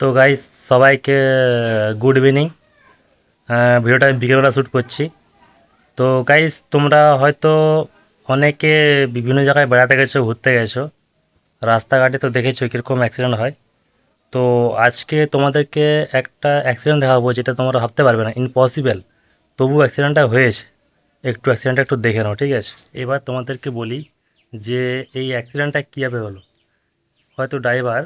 তো গাইস সবাইকে good evening ভিডিওটা আমি বিকেলবেলা শ্যুট করছি। তো গাইস তোমরা হয়তো অনেকে বিভিন্ন জায়গায় বেড়াতে গেছো, ঘুরতে গেছো। রাস্তাঘাটে তো দেখেছ কীরকম অ্যাক্সিডেন্ট হয়। তো আজকে তোমাদেরকে একটা অ্যাক্সিডেন্ট দেখাবো যেটা তোমরা ভাবতে পারবে না ইম্পসিবল তবু অ্যাক্সিডেন্টটা হয়েছে। একটু অ্যাক্সিডেন্টটা একটু দেখে নাও, ঠিক আছে? এবার তোমাদেরকে বলি যে এই অ্যাক্সিডেন্টটা কীভাবে হলো। হয়তো ড্রাইভার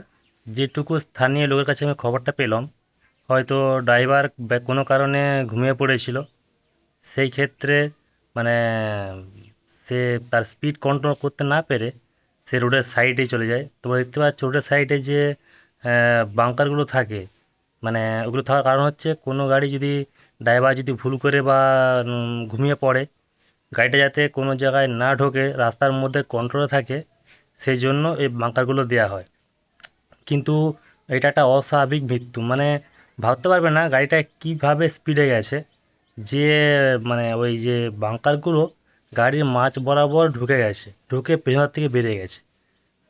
যেটুকু স্থানীয় লোকের কাছে আমি খবরটা পেলাম, হয়তো ড্রাইভার কোনো কারণে ঘুমিয়ে পড়েছিল, সেই ক্ষেত্রে মানে সে তার স্পিড কন্ট্রোল করতে না পেরে সে রোডের সাইডে চলে যায়। তোমরা দেখতে পাচ্ছ রোডের সাইডে যে বাঙ্কারগুলো থাকে মানে ওগুলো থাকার কারণ হচ্ছে কোনো গাড়ি যদি ড্রাইভার যদি ভুল করে বা ঘুমিয়ে পড়ে, গাড়িটা যাতে কোনো জায়গায় না ঢোকে, রাস্তার মধ্যে কন্ট্রোলে থাকে সেই জন্য এই বাঙ্কারগুলো দেওয়া হয়। কিন্তু এটা একটা অস্বাভাবিক মৃত্যু। মানে ভাবতে পারবে না গাড়িটা কীভাবে স্পিডে গেছে। যে মানে ওই যে বাঙ্কারগুলো গাড়ির মাঝ বরাবর ঢুকে গেছে, ঢুকে পেছন থেকে বেরিয়ে গেছে।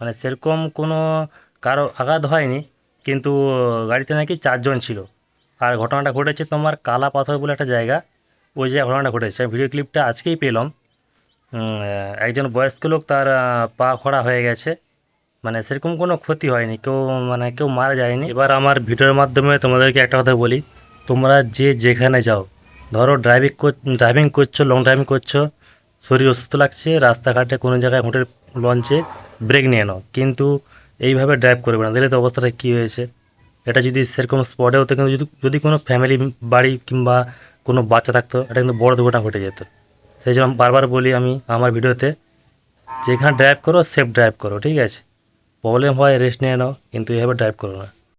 মানে সেরকম কোনো কারও আঘাত হয়নি, কিন্তু গাড়িতে নাকি চারজন ছিল। আর ঘটনাটা ঘটেছে তোমার কালা পাথর বলে একটা জায়গা, ওই জায়গায় ঘটনাটা ঘটেছে। ভিডিও ক্লিপটা আজকেই পেলাম। একজন বয়স্ক লোক তার পা খোড়া হয়ে গেছে। মানে সেরকম কোনো ক্ষতি হয়নি, কেউ মানে কেউ মারা যায়নি। এবার আমার ভিডিওর মাধ্যমে তোমাদেরকে একটা কথা বলি, তোমরা যে যেখানে যাও, ধরো ড্রাইভিং ড্রাইভিং করছ লং ড্রাইভিং করছ, শরীর অসুস্থ লাগছে, রাস্তাঘাটে কোনো জায়গায় হোটেল লঞ্চে ব্রেক নিয়ে নাও, কিন্তু এইভাবে ড্রাইভ করবে না। দেখলে তো অবস্থাটা কী হয়েছে? এটা যদি সেরকম স্পটে হতো, কিন্তু যদি যদি কোনো ফ্যামিলি বাড়ি কিংবা কোনো বাচ্চা থাকতো, এটা কিন্তু বড় দুর্ঘটনা ঘটে যেত। সেই জন্য বারবার বলি আমি আমার ভিডিওতে, যেখানে ড্রাইভ করো সেফ ড্রাইভ করো, ঠিক আছে? প্রবলেম হয় রেস্ট নিয়ে নাও কিন্তু এভাবে ড্রাইভ করো না।